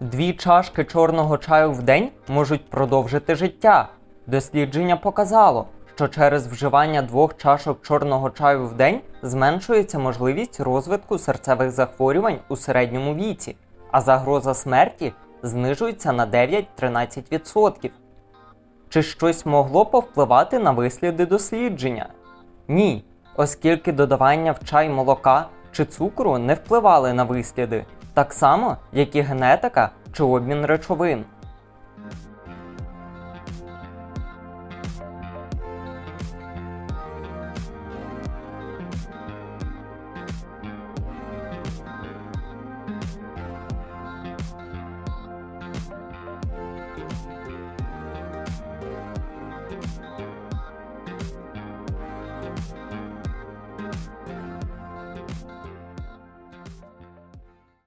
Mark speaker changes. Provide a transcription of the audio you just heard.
Speaker 1: Дві чашки чорного чаю в день можуть продовжити життя. Дослідження показало, що через вживання двох чашок чорного чаю в день зменшується можливість розвитку серцевих захворювань у середньому віці, а загроза смерті знижується на 9-13%. Чи щось могло повпливати на висліди дослідження? Ні, оскільки додавання в чай молока чи цукру не впливали на висліди, так само, як і генетика чи обмін речовин.